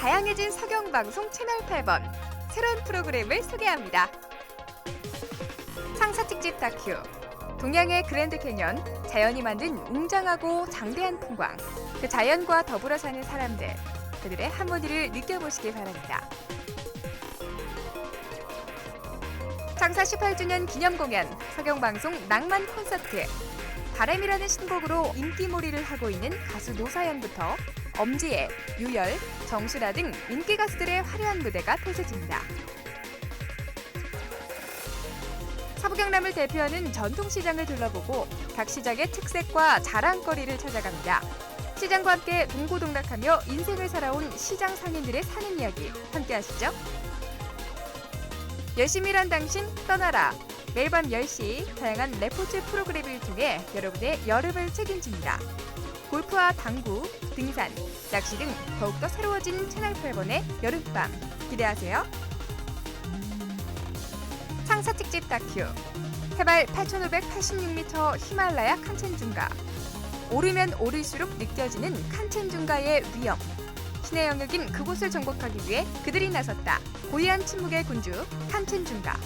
다양해진 서경방송 채널 8번 새로운 프로그램을 소개합니다. 상사 특집 다큐 동양의 그랜드 캐년 자연이 만든 웅장하고 장대한 풍광 그 자연과 더불어 사는 사람들 그들의 한마디를 느껴보시기 바랍니다. 창사 18주년 기념 공연 서경방송 낭만 콘서트 바람이라는 신곡으로 인기몰이를 하고 있는 가수 노사연부터 엄지애, 유열, 정수라 등 인기 가수들의 화려한 무대가 펼쳐집니다. 사부경남을 대표하는 전통시장을 둘러보고 각 시장의 특색과 자랑거리를 찾아갑니다. 시장과 함께 동고동락하며 인생을 살아온 시장 상인들의 사는 이야기 함께 하시죠. 열심히 일한 당신 떠나라. 매일 밤 10시 다양한 레포츠 프로그램을 통해 여러분의 여름을 책임집니다. 골프와 당구, 등산, 낚시 등 더욱더 새로워진 채널 8번의 여름밤. 기대하세요. 상사 특집 다큐. 해발 8,586m 히말라야 칸첸중가. 오르면 오를수록 느껴지는 칸첸중가의 위험. 신의 영역인 그곳을 정복하기 위해 그들이 나섰다. 고이한 침묵의 군주 칸첸중가